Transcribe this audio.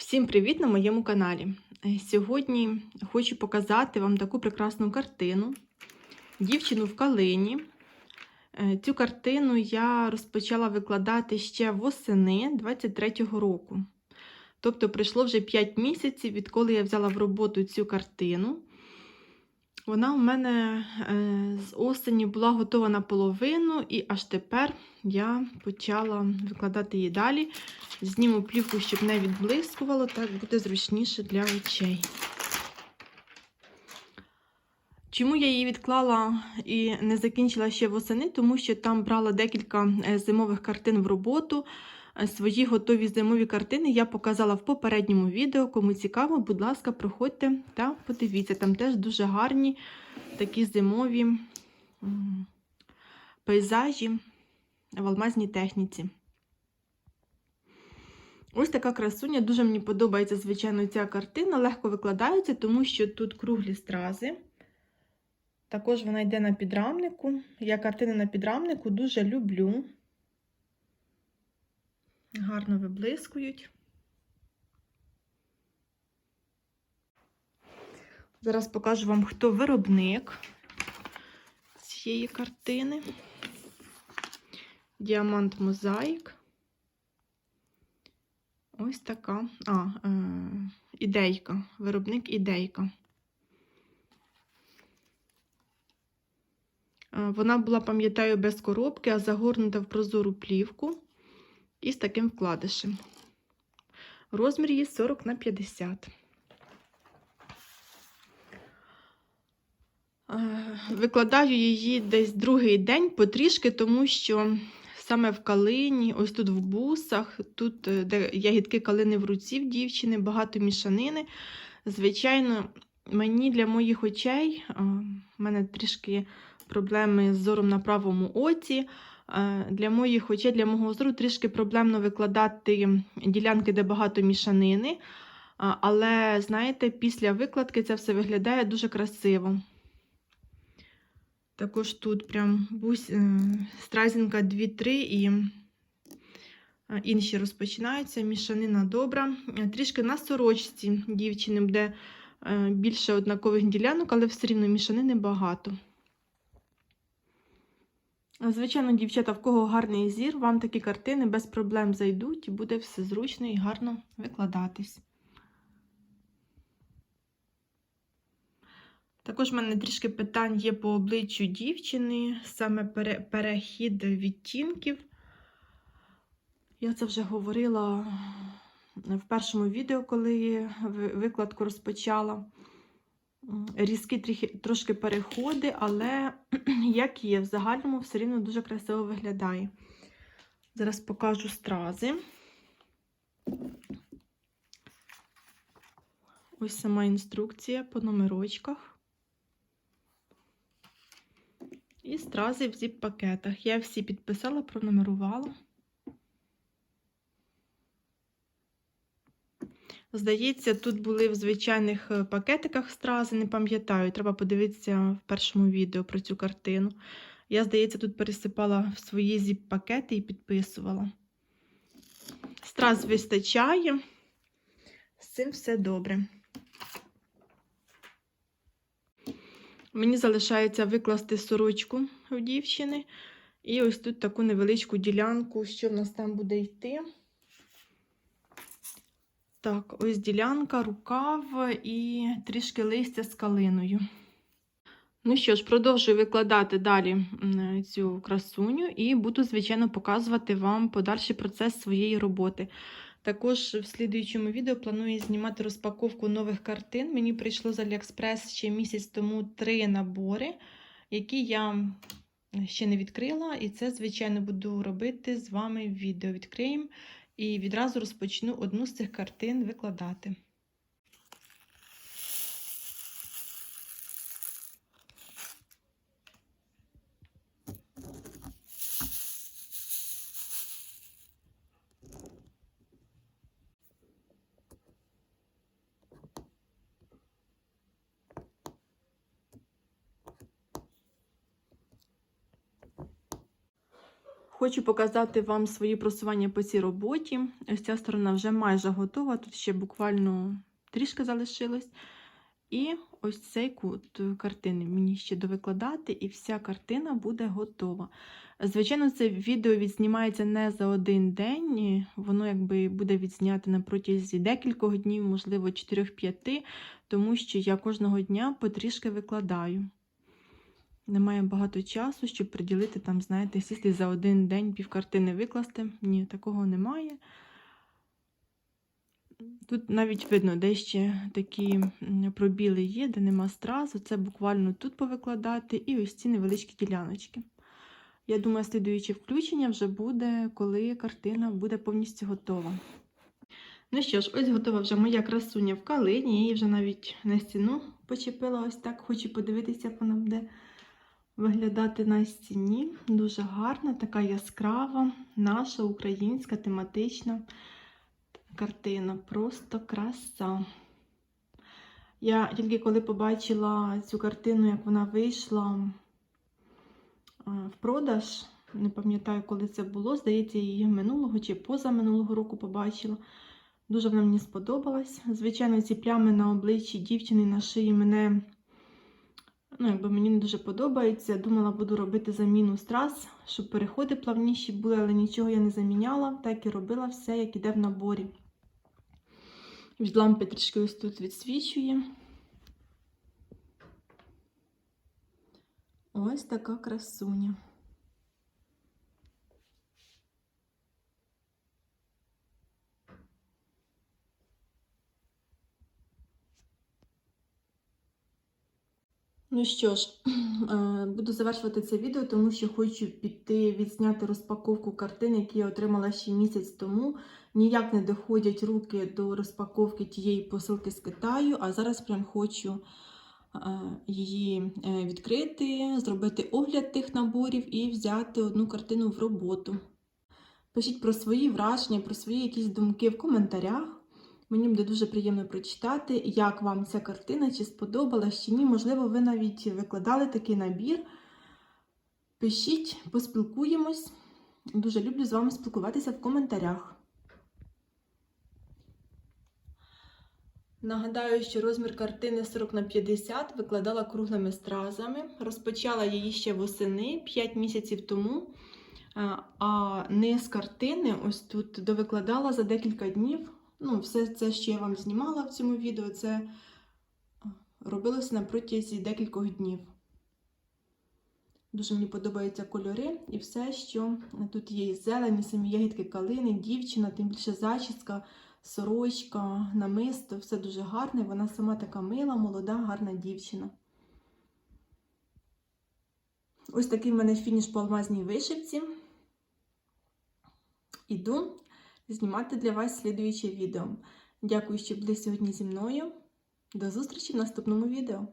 Всім привіт на моєму каналі. Е, Сьогодні хочу показати вам таку прекрасну картину Дівчину в калині. Е, Цю картину я розпочала викладати ще восени 23-го року. Тобто пройшло вже 5 місяців, відколи я взяла в роботу цю картину. Вона у мене е, з осені була готова наполовину, і аж тепер я почала викладати її далі. Зніму плівку, щоб не відблискувало, так буде зручніше для очей. Чому я її відклала і не закінчила ще восени? Тому що там брала декілька е, зимових картин в роботу. Е, Свої готові зимові картини я показала в попередньому відео. Кому цікаво, будь ласка, проходьте та подивіться. Там теж дуже гарні такі зимові пейзажі в алмазній техніці. Ось така красуня. Дуже мені подобається, звичайно, ця картина. Легко викладається, тому що тут круглі стрази. Також вона йде на підрамнику. Я картини на підрамнику дуже люблю. Гарно виблискують. Зараз покажу вам, хто виробник цієї картини. Діамант Мозаїк. Ось така. А, е, ідейка. Виробник ідейка. Е, Вона була, пам'ятаю, без коробки, а загорнута в прозору плівку і з таким вкладишем. Розмір її 40 на 50. Е, Викладаю її десь другий день потрішки, тому що саме в калині, ось тут в бусах, тут, е, де ягідки калини в руці в дівчини, багато мішанини. Звичайно, мені для моїх очей, е, в мене трішки проблеми з зором на правому оці. Для моїх очей, для мого зору трішки проблемно викладати ділянки, де багато мішанини. Але, знаєте, після викладки це все виглядає дуже красиво. Також тут прям бус... е, стразінка 2-3 і е, інші розпочинаються. Мішанина добра. Е, Трішки на сорочці дівчини буде е, більше однакових ділянок, але все рівно мішанини багато. Звичайно, дівчата, в кого гарний зір, вам такі картини без проблем зайдуть і буде все зручно і гарно викладатись. Також в мене трішки питань є по обличчю дівчини, саме пере- перехід відтінків. Я це вже говорила в першому відео, коли викладку розпочала. Різкі трошки переходи, але як є, в загальному все рівно дуже красиво виглядає. Зараз покажу стрази. Ось сама інструкція по номерочках. І стрази в зіп-пакетах. Я всі підписала, пронумерувала. Здається, тут були в звичайних е, пакетиках стрази, не пам'ятаю. Треба подивитися в першому відео про цю картину. Я, здається, тут пересипала в свої зіп-пакети і підписувала. Страз вистачає. З цим все добре. Мені залишається викласти сорочку в дівчини. І ось тут таку невеличку ділянку, що в нас там буде йти. Так, ось ділянка, рукав і трішки листя з калиною. Ну що ж, продовжую викладати далі цю красуню і буду, звичайно, показувати вам подальший процес своєї роботи. Також в слідуючому відео планую знімати розпаковку нових картин. Мені прийшло з Aliexpress ще місяць тому три набори, які я ще не відкрила. І це, звичайно, буду робити з вами відео. Відкриємо і відразу розпочну одну з цих картин викладати. Хочу показати вам свої просування по цій роботі. Ось ця сторона вже майже готова, тут ще буквально трішки залишилось. І ось цей кут картини мені ще довикладати, і вся картина буде готова. Звичайно, це відео відзнімається не за один день, воно якби буде відзнято на протязі декількох днів, можливо, 4-5, тому що я кожного дня потрішки викладаю. Немає багато часу, щоб приділити там, знаєте, сісти за один день півкартини викласти. Ні, такого немає. Тут навіть видно, де ще такі пробіли є, де нема стразу. Це буквально тут повикладати, і ось ці невеличкі діляночки. Я думаю, слідуюче включення вже буде, коли картина буде повністю готова. Ну що ж, ось готова вже моя красуня в калині. Її вже навіть на стіну почепила ось так. Хочу подивитися, як вона буде виглядати на стіні. Дуже гарна, така яскрава, наша українська тематична картина. Просто краса. Я тільки коли побачила цю картину, як вона вийшла е, в продаж, не пам'ятаю, коли це було, здається, її минулого чи позаминулого року побачила. Дуже вона мені сподобалась. Звичайно, ці плями на обличчі дівчини на шиї мене ну, якби мені не дуже подобається. Думала, буду робити заміну страз, щоб переходи плавніші були, але нічого я не заміняла, так і робила все, як іде в наборі. Від лампи трішки ось тут відсвічує. Ось така красуня. Ну що ж, е, буду завершувати це відео, тому що хочу піти відзняти розпаковку картин, які я отримала ще місяць тому. Ніяк не доходять руки до розпаковки тієї посилки з Китаю, а зараз прям хочу е, її е, відкрити, зробити огляд тих наборів і взяти одну картину в роботу. Пишіть про свої враження, про свої якісь думки в коментарях. Мені буде дуже приємно прочитати, як вам ця картина, чи сподобалась, чи ні. Можливо, ви навіть викладали такий набір. Пишіть, поспілкуємось. Дуже люблю з вами спілкуватися в коментарях. Нагадаю, що розмір картини 40 на 50 викладала круглими стразами. Розпочала її ще восени 5 місяців тому. А низ картини ось тут довикладала за декілька днів. Ну, все це, що я вам знімала в цьому відео, це робилося на протязі декількох днів. Дуже мені подобаються кольори і все, що тут є і зелені, самі ягідки калини, дівчина, тим більше зачіска, сорочка, намисто, все дуже гарне. Вона сама така мила, молода, гарна дівчина. Ось такий в мене фініш по алмазній вишивці. Іду знімати для вас слідуюче відео. Дякую, що були сьогодні зі мною. До зустрічі в наступному відео!